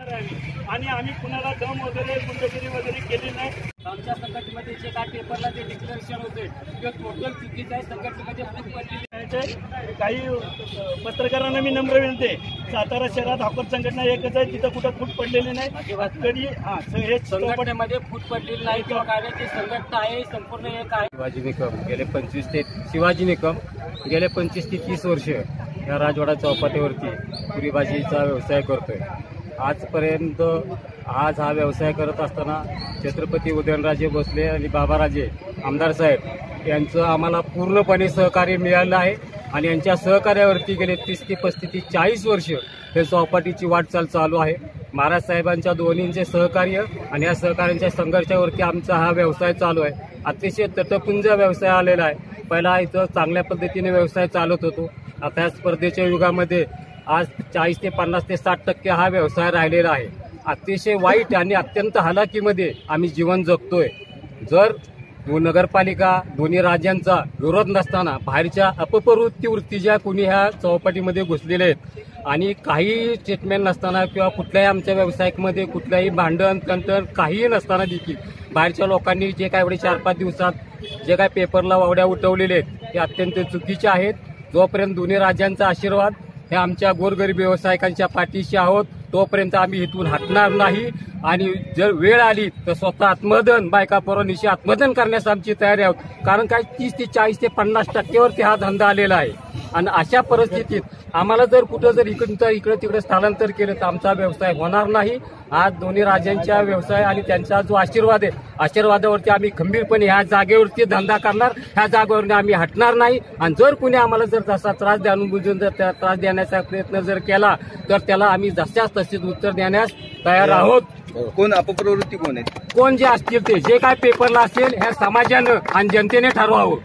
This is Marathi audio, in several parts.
आणि आम्ही कुणाला दम वगैरे गुंडगिरी वगैरे केली नाही. आमच्या संघटनेमध्ये जे काय पेपरला जे डिक्लेरेशन होते ते टोटल चुकीचं आहे संघटनेमध्ये फूट पडलेली काही पत्रकारांना मी नम्र विनंती. सातारा शहरात हॉकर संघटना एकच आहे. तिथं कुठं फूट पडलेली नाही. कधी हा हे संघटनेमध्ये फूट पडलेली नाही. किंवा कार्याची संघटना आहे संपूर्ण एक आहे. शिवाजी निकम गेले पंचवीस ते शिवाजी निकम गेले पंचवीस ते तीस वर्ष या राजवाडा चौपाटीवरती पुरी भाजीचा व्यवसाय करतोय. आजपर्यंत आज हा व्यवसाय करत असताना छत्रपती उदयनराजे भोसले आणि बाबाराजे आमदार साहेब यांचं आम्हाला पूर्णपणे सहकार्य मिळालं आहे. आणि यांच्या सहकार्यावरती गेले तीस ते पस्तीस ते चाळीस वर्ष हे चौपाटीची वाटचाल चालू आहे. महाराज साहेबांच्या दोन्हींचे सहकार्य आणि या सहकार्यांच्या संघर्षावरती आमचा हा व्यवसाय चालू आहे. अतिशय तटपुंज व्यवसाय आलेला आहे. पहिला इथं चांगल्या पद्धतीने व्यवसाय चालत होतो. आता या स्पर्धेच्या युगामध्ये आज चाळीस ते पन्नास ते साठ टक्के हा व्यवसाय राहिलेला आहे. अतिशय वाईट आणि अत्यंत हालाकीमध्ये आम्ही जीवन जगतोय. जर दो- नगरपालिका दोन्ही राज्यांचा विरोध नसताना बाहेरच्या अपप्रवृत्ती वृत्तीच्या कुणी ह्या चौपाटीमध्ये घुसलेले आहेत आणि काही स्टेटमेंट नसताना किंवा कुठल्याही आमच्या व्यावसायिकमध्ये कुठल्याही भांडण कंटण काहीही नसताना देखील बाहेरच्या लोकांनी जे काय एवढे चार पाच दिवसात जे काय पेपरला वावड्या उठवलेले आहेत ते अत्यंत चुकीचे आहेत. जोपर्यंत दोन्ही राज्यांचा आशीर्वाद हे आमच्या गोरगरीब व्यावसायिकांच्या पाठीशी आहोत. तोपर्यंत आम्ही इथून हटणार नाही. आणि जर वेळ आली तर स्वतः आत्मदन बायका पोरांनिशी आत्मदन करण्यास आमची तयारी आहोत. कारण काय तीस ते चाळीस ते पन्नास टक्केवरती हा धंदा आलेला आहे. आणि अशा परिस्थितीत आम्हाला जर कुठं जर इकडं इकडे तिकडे स्थलांतर केलं तर आमचा व्यवसाय होणार नाही. आज दोन्ही राज्यांच्या व्यवसाय आणि त्यांचा जो आशीर्वाद आहे आशीर्वादावरती आम्ही खंबीरपणे ह्या जागेवरती धंदा करणार. ह्या जागेवरती आम्ही हटणार नाही. आणि जर कुणी आम्हाला जर तसा त्रास द्यावून बुजून जर त्या त्रास देण्याचा प्रयत्न जर केला तर त्याला आम्ही जशाच तसेच उत्तर देण्यास तयार आहोत. कोण? अपप्रवृत्ती कोण आहेत कोण जे असतील ते जे काय पेपरला असेल ह्या समाजानं आणि जनतेने ठरवावं.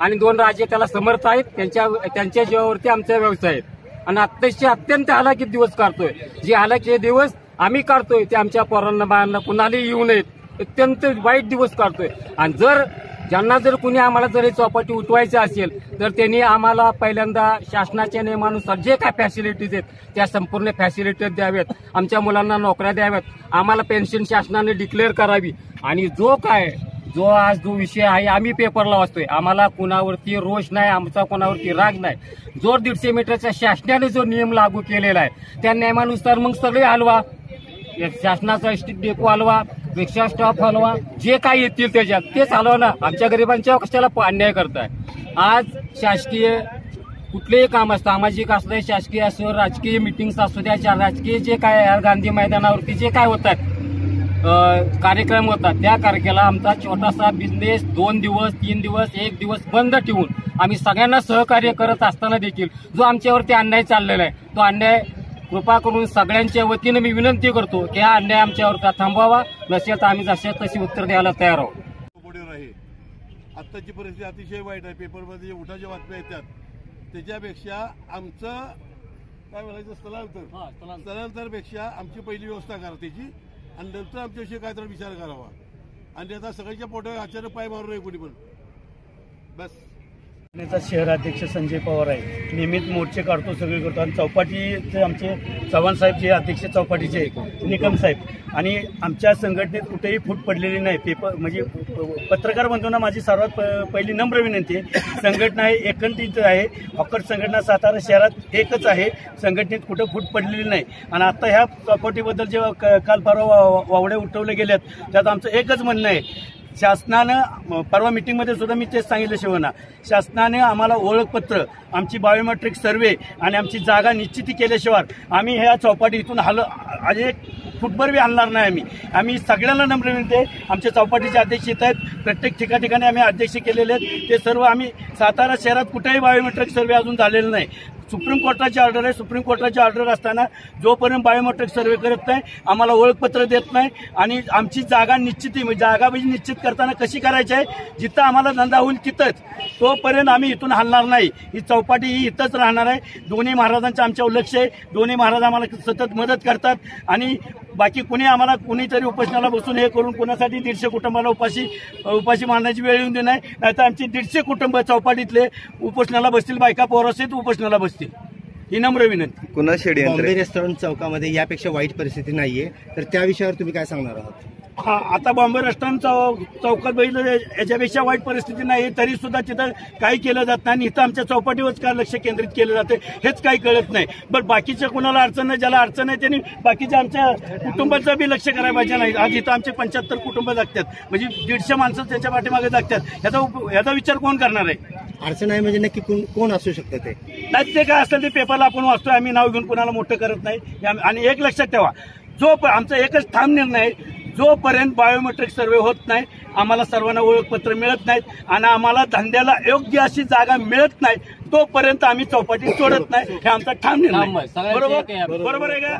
आणि दोन राज्य त्याला समर्थ आहेत. त्यांच्या त्यांच्या जीवावरती आमचा व्यवसाय आहे. आणि अत्यंत अत्यंत हालाकीत दिवस काढतोय. जे हालाकी दिवस आम्ही काढतोय ते आमच्या पोरांना बाळांना कुणालाही येऊ नयेत. अत्यंत वाईट दिवस काढतोय. आणि जर ज्यांना जर कुणी आम्हाला जर चौपाटी उठवायचं असेल तर त्यांनी आम्हाला पहिल्यांदा शासनाच्या नियमानुसार जे काय फॅसिलिटीज आहेत त्या संपूर्ण फॅसिलिटीज द्याव्यात. आमच्या मुलांना नोकऱ्या द्याव्यात. आम्हाला पेन्शन शासनाने डिक्लेअर करावी. आणि जो काय जो आज जो विषय आहे आम्ही पेपरला वाचतोय. आम्हाला कुणावरती रोष नाही आमचा कोणावरती राग नाही. जो दीडशे मीटरच्या शासनाने जो नियम लागू केलेला आहे त्या नियमानुसार मग सगळे हलवा. शासनाचा एसटी डेपो हलवा रिक्षा स्टॉप हलवा जे काय येतील त्याच्यात तेच हलवा ना. आमच्या गरिबांच्या कशाला अन्याय करताय? आज शासकीय कुठलेही काम असतं सामाजिक असलं शासकीय असो राजकीय मिटिंग्स असू द्या राजकीय जे काय गांधी मैदानावरती जे काय होतात कार्यक्रम होतात. त्या कार्यक्रमाला आमचा छोटासा बिझनेस दोन दिवस तीन दिवस एक दिवस बंद ठेवून आम्ही सगळ्यांना सहकार्य करत असताना देखील जो आमच्यावरती अन्याय चाललेला आहे तो अन्याय कृपा करून सगळ्यांच्या वतीनं मी विनंती करतो की हा अन्याय आमच्यावर थांबवावा. नसेल तर आम्ही जसे तशी उत्तर द्यायला तयार आहोत. आत्ताची परिस्थिती अतिशय वाईट आहे. पेपरमध्ये जे उठाच्या बातम्या येतात. त्याच्यापेक्षा आमचं काय म्हणायचं स्थलांतर. स्थलांतरपेक्षा आमची पहिली व्यवस्था करा त्याची आणि नंतर आमच्याविषयी काय तर विचार करावा. आणि आता सगळ्यांच्या पोटावर अचानक पाय मारू नये कोणी पण. बस. शहराध्यक्ष संजय पवार आहे. नियमित मोर्चे काढतो सगळे करतो. आणि चौपाटीचे आमचे चव्हाण साहेब जे अध्यक्ष चौपाटीचे आहे, निकम साहेब. आणि आमच्या संघटनेत कुठेही फूट पडलेली नाही. पेपर म्हणजे पत्रकार बंधूंना माझी सर्वात प- पहिली नम्र विनंती आहे. संघटना हे एकंटित आहे. हॉकर संघटना सातारा शहरात एकच आहे. संघटनेत कुठं फूट पडलेली नाही. आणि आता ह्या चौपाटीबद्दल जेव्हा क- काल परवा वावड्या वावडे उठवले गेलेत त्यात आमचं एकच म्हणणं आहे. शासनानं परवा मिटिंगमध्ये सुद्धा मी तेच सांगितलं शिवना. शासनाने आम्हाला ओळखपत्र आमची बायोमेट्रिक सर्वे आणि आमची जागा निश्चिती केल्याशिवाय आम्ही ह्या चौपाटी इथून हल अजून एक फुटभर बी आणणार नाही आम्ही. आम्ही सगळ्यांना नम्र विनंती आमच्या चौपाटीचे अध्यक्ष येत आहेत. प्रत्येक ठिकाठिकाणी आम्ही अध्यक्ष केलेले आहेत. ते सर्व आम्ही सातारा शहरात कुठेही बायोमेट्रिक सर्वे अजून झालेलं नाही. सुप्रीम कोर्टाची ऑर्डर आहे. सुप्रीम कोर्टाची ऑर्डर असताना जोपर्यंत बायोमेट्रिक सर्वे करत नाही आम्हाला ओळखपत्र देत नाही आणि आमची जागा निश्चित म्हणजे जागा म्हणजे निश्चित करताना कशी करायची आहे? जिथं आम्हाला धंदा होईल तिथंच. तोपर्यंत आम्ही इथून हलणार नाही. ही चौपाटी ही इथंच राहणार आहे. दोन्ही महाराजांचं आमच्यावर लक्ष आहे. दोन्ही महाराज आम्हाला सतत मदत करतात आणि बाकी कुणी आम्हाला कुणीतरी उपोषणाला बसून हे करून कुणासाठी दीडशे कुटुंबाला उपाशी उपाशी मारण्याची वेळ येऊन दे नाही. नाहीतर आमची दीडशे कुटुंब चौपाटीतले उपोषणाला बसतील बायका पोरसेत उपोषणाला बसतील. ही नम्र विनंती. बॉम्बे आहे. रेस्टॉरंट चौकामध्ये यापेक्षा वाईट परिस्थिती नाहीये. तर त्या विषयावर तुम्ही काय सांगणार आहात? हा आता बॉम्बे रेस्टॉरंट चौ चौकात बघितलं याच्यापेक्षा वाईट परिस्थिती नाही तरी सुद्धा तिथं काही केलं जात नाही आणि इथं आमच्या चौपाटीवरच का लक्ष केंद्रित केलं जाते हेच काही कळत नाही. बरं बाकीच्या कुणाला अडचण नाही ज्याला अडचण आहे त्यांनी बाकीच्या आमच्या कुटुंबाचं बी लक्ष करायला पाहिजे नाही. आज इथं आमचे पंच्याहत्तर कुटुंब जगतात म्हणजे दीडशे माणसं त्याच्या पाठीमागे जगतात. ह्याचा ह्याचा विचार कोण करणार आहे? अडचण आहे म्हणजे नक्की कोण- कोण असू शकतं ते? नाही ते काय असेल ते पेपरला आपण वाचतोय आम्ही नाव घेऊन कुणाला मोठं करत नाही. आणि एक लक्षात ठेवा जो आमचा एकच ठाम निर्णय आहे जोपर्यंत बायोमेट्रिक सर्वे होत नाही आम्हाला सर्वांना ओळखपत्र मिळत नाहीत आणि आम्हाला धंद्याला योग्य अशी जागा मिळत नाही तोपर्यंत आम्ही चौपाटी सोडत नाही. हे आमचा ठाम निर्णय. बरोबर. बरोबर आहे का?